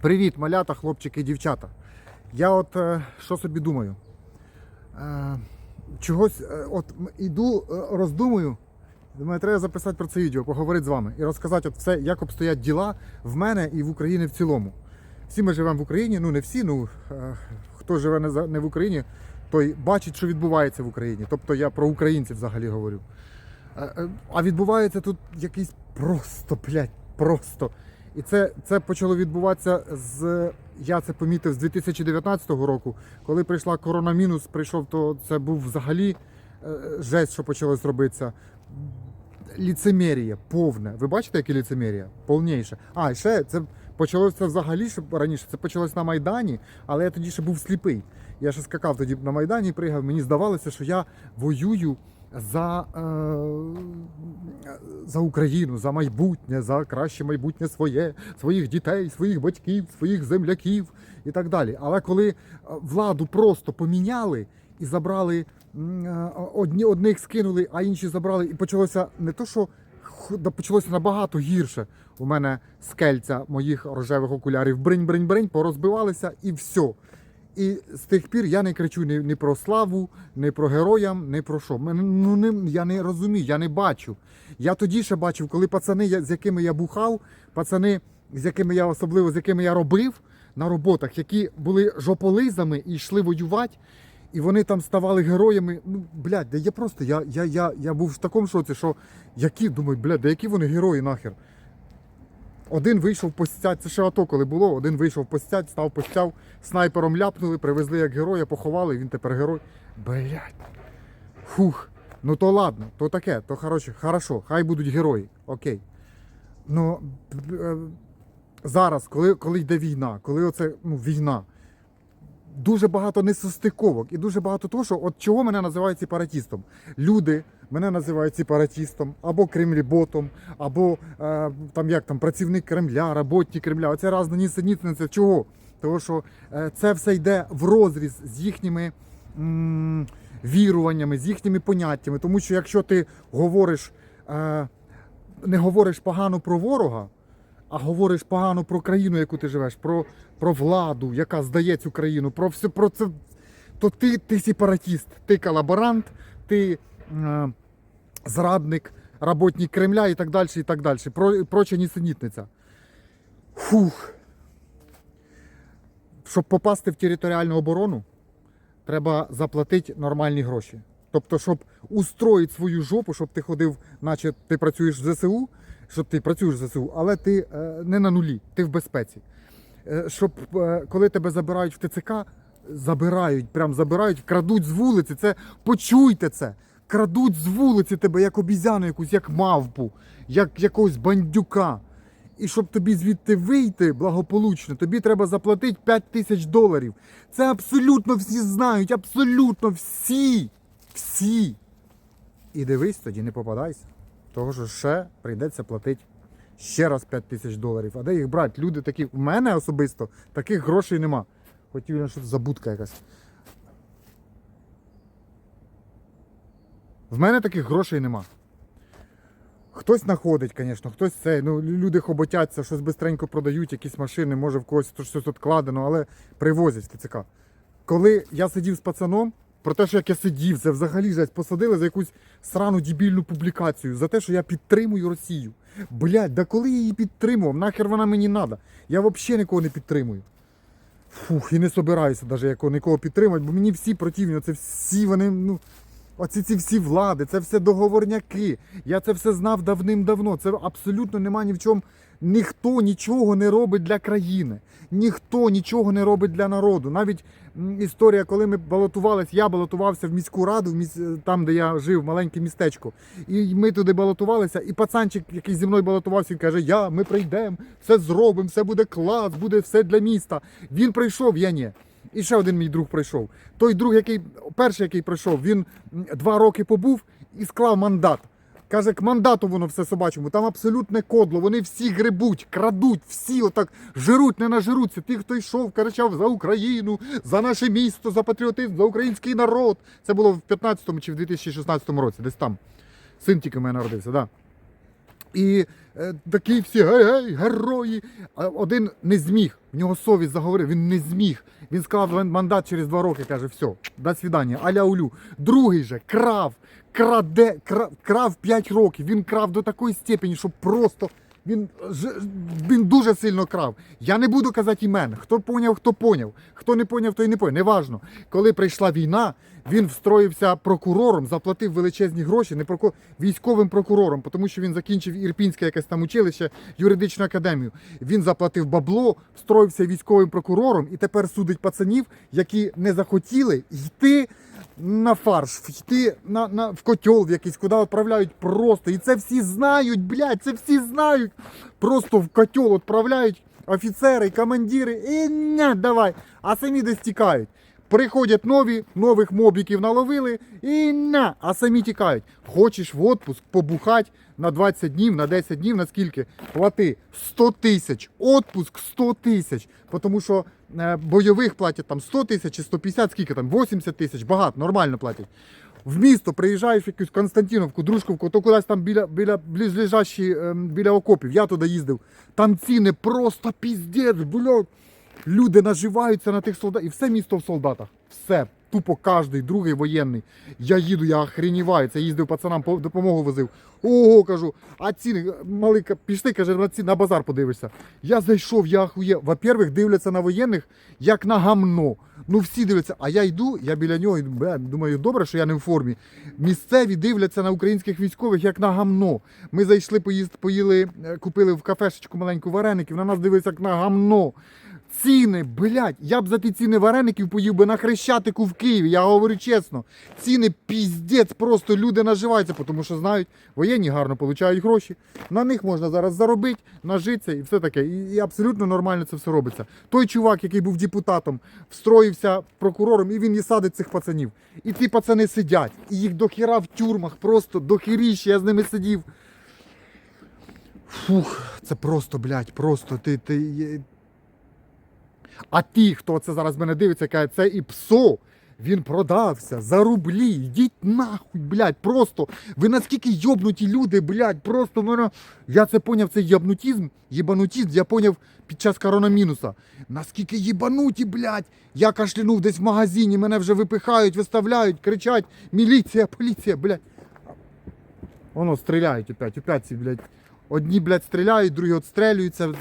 Привіт, малята, хлопчики і дівчата. Я от е, що собі думаю. Е, чогось е, от іду, роздумую. Думаю, треба записати про це відео, поговорити з вами і розказати от все, як обстоять діла в мене і в Україні в цілому. Всі ми живемо в Україні, ну не всі, ну хто живе не, в Україні, той бачить, що відбувається в Україні. Тобто я про українців взагалі говорю. А відбувається тут якийсь просто, блядь, просто. І це, це почало відбуватися з. Я це помітив з 2019 року, коли прийшла коронамінус, прийшов, то це був взагалі е, жесть, що почалось робитися. Ліцемерія повне. Ви бачите, яке ліцемерія? Повніше. А, ще це почалося взагалі ще раніше. Це почалось на Майдані, але я тоді ще був сліпий. Я ще скакав тоді на Майдані, пригав. Мені здавалося, що я воюю за, е, за Україну, за майбутнє, за краще майбутнє своє, своїх дітей, своїх батьків, своїх земляків і так далі. Але коли е, владу просто поміняли і забрали е, одні одних скинули, а інші забрали, і почалося не то, що почалося набагато гірше. У мене скельця моїх рожевих окулярів бринь-бринь-бринь, порозбивалися і все. І з тих пір я не кричу ні, ні про славу, ні про героям, ні про що. Ну, не, я не розумію, я не бачу. Я тоді ще бачив, коли пацани, з якими я бухав, пацани, з якими я особливо з якими я робив на роботах, які були жополизами і йшли воювати, і вони там ставали героями. Ну, блядь, да я просто я, я, я, я був в такому шоці, що які, думаю, блядь, да які вони герої нахер. Один вийшов постять, це ще АТО, коли було, один вийшов постять, став постяв, снайпером ляпнули, привезли як героя, поховали, він тепер герой. Блять. Фух. Ну то ладно, то таке, то хороше, хорошо, хай будуть герої, окей. Ну е, зараз, коли, коли йде війна, коли оце ну, війна, дуже багато несостиковок і дуже багато того, що от чого мене називають сепаратістом. Люди мене називають сепаратістом, або кремліботом, або е, там як там працівник Кремля, роботник Кремля. Оце різна нісенітниця. Чого? Тому що е, це все йде в розріз з їхніми. м, Віруваннями, з їхніми поняттями, тому що якщо ти говориш, е, не говориш погано про ворога, а говориш погано про країну, яку ти живеш, про, про владу, яка здає цю країну, про все про це, то ти, ти сепаратіст, ти колаборант, ти е, зрадник, работник Кремля і так далі, і так далі. Про, проча нісенітниця. Фух. Щоб попасти в територіальну оборону, треба заплатити нормальні гроші. Тобто, щоб устроїти свою жопу, щоб ти ходив, наче ти працюєш в ЗСУ, щоб ти працюєш в ЗСУ, але ти е, не на нулі, ти в безпеці. Е, щоб е, коли тебе забирають в ТЦК, забирають, прям забирають, крадуть з вулиці. Це почуйте це. Крадуть з вулиці тебе як обізяну якусь, як мавпу, як якогось бандюка. І щоб тобі звідти вийти благополучно, тобі треба заплатити 5 тисяч доларів. Це абсолютно всі знають, абсолютно всі. Всі. І дивись, тоді не попадайся. Того що ще прийдеться платити ще раз 5 тисяч доларів. А де їх брати? Люди такі. У мене особисто таких грошей нема. Хотів, що забудка якась. В мене таких грошей нема. Хтось знаходить, звісно, хтось це. Ну, люди хоботяться, щось бистренько продають, якісь машини, може в когось щось відкладено, але привозять в ТЦК. Коли я сидів з пацаном, про те, що як я сидів, це взагалі жесть, посадили за якусь срану дебільну публікацію, за те, що я підтримую Росію. Блядь, да коли я її підтримував, нахер вона мені треба? Я взагалі нікого не підтримую. Фух, і не собираюся навіть якого нікого підтримати, бо мені всі противні, це всі вони, ну. Оці ці всі влади, це все договорняки. Я це все знав давним-давно. Це абсолютно нема ні в чому. Ніхто нічого не робить для країни, ніхто нічого не робить для народу. Навіть історія, коли ми балотувалися, я балотувався в міську раду, в міс... там, де я жив, маленьке містечко. І ми туди балотувалися, і пацанчик, який зі мною балотувався, він каже: Я, ми прийдемо, все зробимо, все буде клас, буде все для міста. Він прийшов, я ні. І ще один мій друг прийшов. Той друг, який перший, який прийшов, він два роки побув і склав мандат. Каже, к мандату воно все собачому, там абсолютне кодло, вони всі грибуть, крадуть, всі отак жируть, не нажируться. Ті, хто йшов, кричав за Україну, за наше місто, за патріотизм, за український народ. Це було в 15-му чи в 2016 році, десь там. Син тільки в мене народився, да. І е, такі всі гей-гей, герої. Один не зміг. В нього совість заговорив, він не зміг. Він склав ман- мандат через два роки, каже, все, до свидання, аля улю. Другий же крав, краде, крав, крав 5 років. Він крав до такої степені, що просто. Він, він дуже сильно крав. Я не буду казати імен. Хто поняв, хто поняв. Хто не поняв, той не поняв. Неважно. Коли прийшла війна, він встроївся прокурором, заплатив величезні гроші, не проку... військовим прокурором, тому що він закінчив Ірпінське якесь там училище, юридичну академію. Він заплатив бабло, встроївся військовим прокурором і тепер судить пацанів, які не захотіли йти на фарш, йти на, на, в котел в якийсь, куди відправляють просто. І це всі знають, блядь, це всі знають. Просто в котел відправляють офіцери, командири, і не, давай. А самі десь тікають. Приходять нові, нових мобіків наловили і на, а самі тікають. Хочеш в отпуск побухать на 20 днів, на 10 днів, на скільки? Плати 100 тисяч. Отпуск 100 тисяч. Тому що е, бойових платять там 100 тисяч чи 150, скільки там, 80 тисяч, багато, нормально платять. В місто приїжджаєш в якусь Константиновку, Дружковку, то кудись там біля, біля ближлежащі, ем, біля окопів. Я туди їздив. Там ціни просто піздець, блядь. Люди наживаються на тих солдатах. І все місто в солдатах. Все. Тупо кожний, другий воєнний. Я їду, я охреніваю. Це їздив пацанам, по- допомогу возив. Ого, кажу, а ціни, малий, ка- пішли, каже, на, ці, на базар подивишся. Я зайшов, я ахує. Во-первых, дивляться на воєнних, як на гамно. Ну всі дивляться, а я йду, я біля нього, думаю, добре, що я не в формі. Місцеві дивляться на українських військових як на гамно. Ми зайшли, поїзд, поїли, е, купили в кафешечку маленьку вареників, на нас дивиться як на гамно. Ціни, блядь, я б за ті ціни вареників поїв би на Хрещатику в Києві, я говорю чесно. Ціни піздець, просто люди наживаються, тому що знають, воєнні гарно получають гроші. На них можна зараз заробити, нажитися і все таке. І, і абсолютно нормально це все робиться. Той чувак, який був депутатом, встроївся прокурором, і він і садить цих пацанів. І ці пацани сидять, і їх до хіра в тюрмах, просто до хіріща, я з ними сидів. Фух, це просто, блядь, просто ти. ти а ті, хто це зараз мене дивиться, каже, це і псо. Він продався за рублі. Йдіть нахуй, блядь, просто. Ви наскільки йобнуті люди, блядь, просто мене. Я це поняв, це єбнутізм, єбанутізм, я поняв під час коронамінуса. Наскільки єбануті, блядь. Я кашлянув десь в магазині, мене вже випихають, виставляють, кричать: міліція, поліція, блядь. Воно стріляють опять, опять ці, блядь. Одні, блядь, стріляють, другі отстрелюються.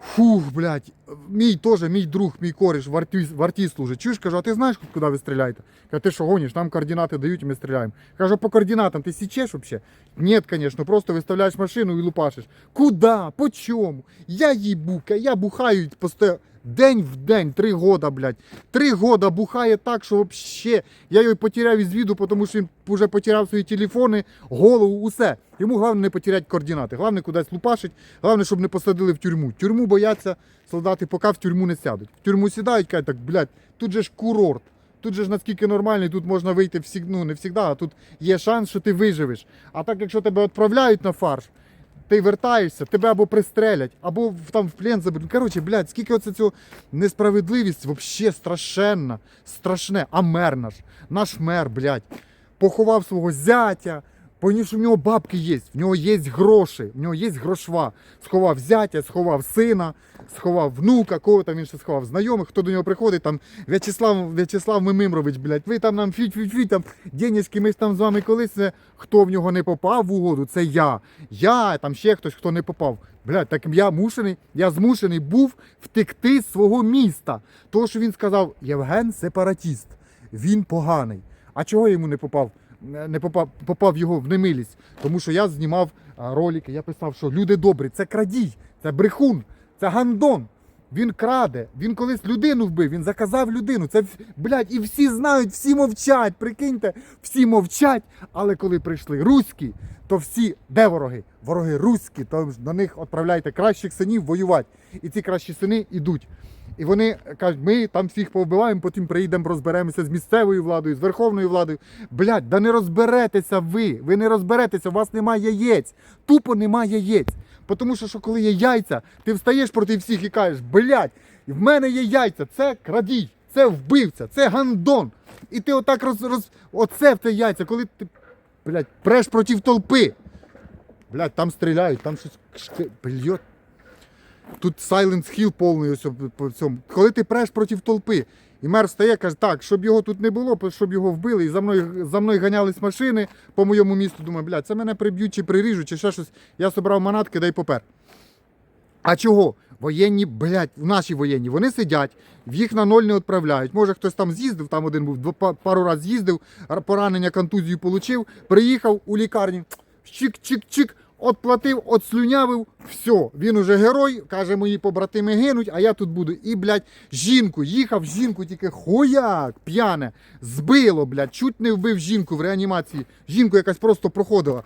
Фух, блядь, мій теж, мій друг, мій кореш в арті, в арті служить. Чуєш, кажу, а ти знаєш, куди ви стріляєте? Каже, ти що гониш, нам координати дають, і ми стріляємо. Кажу, по координатам ти січеш взагалі? Ні, звісно, просто виставляєш машину і лупашиш. Куда? По чому? Я їбу, ка- я бухаю постійно. День в день, три года, блядь. Три года бухає так, що вообще я його потеряв із віду, тому що він вже потеряв свої телефони, голову, усе. Йому головне не потеряти координати. Головне кудись лупашить, головне, щоб не посадили в тюрму. Тюрму бояться солдати, поки в тюрму не сядуть. В тюрму сідають, кажуть, так, блядь, тут же ж курорт. Тут же ж наскільки нормальний, тут можна вийти всі, ну, не завжди, а тут є шанс, що ти виживеш. А так, якщо тебе відправляють на фарш, ти вертаєшся, тебе або пристрелять, або там в плен заберуть. Коротше, блядь, скільки оце цього несправедливість, вообще страшенна, страшне. А мер наш, наш мер, блядь, поховав свого зятя, поняв, що в нього бабки є, в нього є гроші, в нього є грошва. Сховав зятя, сховав сина, сховав внука, кого там він ще сховав, знайомих, хто до нього приходить, там В'ячеслав, В'ячеслав Мимимрович, блядь, ви там нам фіть-фіть-фіть, там денежки, ми ж там з вами колись, це, хто в нього не попав в угоду, це я. Я, там ще хтось, хто не попав. Блядь, так я мушений, я змушений був втекти з свого міста. Тому що він сказав, Євген сепаратіст, він поганий. А чого йому не попав? Не попав, попав його в немилість. Тому що я знімав ролики, я писав, що люди добрі, це крадій, це брехун, це гандон. Він краде, він колись людину вбив, він заказав людину. Це блядь, і всі знають, всі мовчать. Прикиньте, всі мовчать. Але коли прийшли руські, то всі де вороги? Вороги руські, то на них відправляйте кращих синів воювати. І ці кращі сини йдуть. І вони кажуть, ми там всіх повбиваємо, потім приїдемо, розберемося з місцевою владою, з верховною владою. Блядь, да не розберетеся ви. Ви не розберетеся, у вас немає яєць. Тупо немає яєць. Тому що, що коли є яйця, ти встаєш проти всіх і кажеш, блядь, в мене є яйця, це крадій, це вбивця, це гандон. І ти отак роз, роз... оце в те яйця, коли ти, блядь, преш проти толпи. Блядь, там стріляють, там щось Блядь. Тут Silence Hill повний ось по- цьому. Коли ти преш проти толпи, і мер встає, каже, так, щоб його тут не було, щоб його вбили, і за мною, за мною ганялись машини по моєму місту. Думаю, блядь, це мене приб'ють чи приріжуть, чи ще щось. Я собрав манатки, дай попер. А чого? Воєнні, блядь, наші воєнні, вони сидять, в їх на ноль не відправляють. Може хтось там з'їздив, там один був, пару разів з'їздив, поранення, контузію отримав, приїхав у лікарні, чик-чик-чик, отплатив, отслюнявив, все, він уже герой, каже, мої побратими гинуть, а я тут буду. І, блядь, жінку, їхав жінку, тільки хуяк, п'яне, збило, блядь, чуть не вбив жінку в реанімації. Жінку якась просто проходила.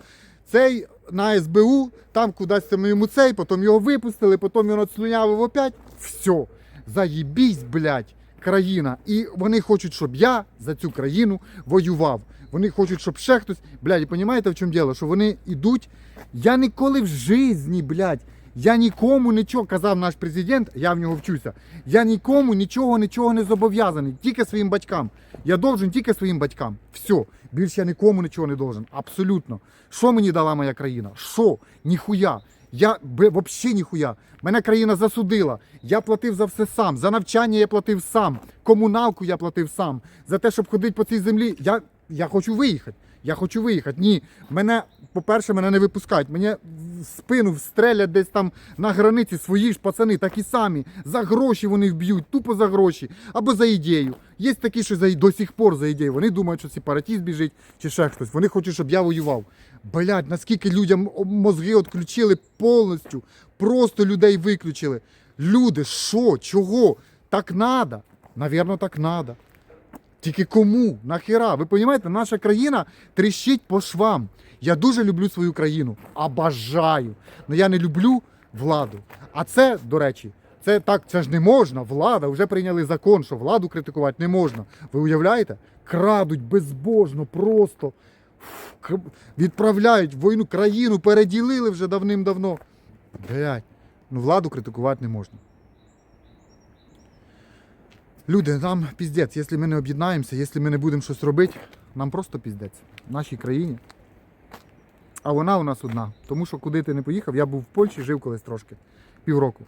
Цей на СБУ, там кудись там йому цей, потім його випустили, потім він отслюнявив опять. Все. Заїбісь, блядь, країна. І вони хочуть, щоб я за цю країну воював. Вони хочуть, щоб ще хтось. Блядь, і розумієте, в чому діло? Що вони йдуть. Я ніколи в житті, блядь, я нікому нічого казав наш президент, я в нього вчуся. Я нікому нічого, нічого не зобов'язаний, тільки своїм батькам. Я должен тільки своїм батькам. Все. Більше я нікому нічого не должен. Абсолютно. Що мені дала моя країна? Що? Ніхуя. Я вообще ніхуя. Мене країна засудила. Я платив за все сам. За навчання я платив сам. Комуналку я платив сам. За те, щоб ходити по цій землі. Я, я хочу виїхати. Я хочу виїхати. Ні, мене, по-перше, мене не випускають. Мене в спину встрелять десь там на границі свої ж пацани, такі самі. За гроші вони вб'ють, тупо за гроші. Або за ідею. Є такі, що за, до сих пор за ідею. Вони думають, що сепаратіст біжить чи ще хтось. Вони хочуть, щоб я воював. Блядь, наскільки людям мозги відключили повністю. Просто людей виключили. Люди, що, чого? Так надо. Навірно, так надо. Тільки кому? Нахера? Ви розумієте, наша країна тріщить по швам. Я дуже люблю свою країну, а бажаю. Але я не люблю владу. А це, до речі, це так, це ж не можна. Влада вже прийняли закон, що владу критикувати не можна. Ви уявляєте? Крадуть безбожно, просто відправляють в війну країну, переділили вже давним-давно. Блять, ну владу критикувати не можна. Люди, нам піздець, якщо ми не об'єднаємося, якщо ми не будемо щось робити, нам просто піздець в нашій країні. А вона у нас одна. Тому що куди ти не поїхав, я був в Польщі, жив колись трошки, півроку.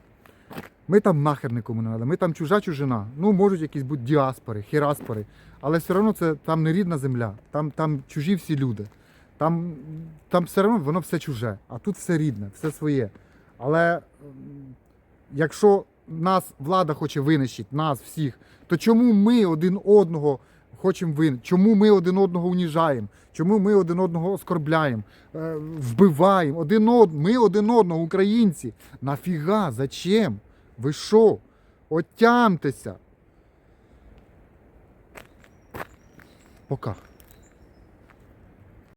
Ми там нахер нікому не треба, ми там чужа чужина. Ну, можуть якісь бути діаспори, хіраспори, але все одно це там не рідна земля, там, там чужі всі люди. Там, там все одно воно все чуже, а тут все рідне, все своє. Але якщо нас влада хоче винищити, нас всіх, то чому ми один одного хочемо винити? Чому ми один одного уніжаємо? Чому ми один одного оскорбляємо, е, вбиваємо? Один од... Ми один одного, українці. Нафіга? Зачем? Ви що? Отямтеся. Пока.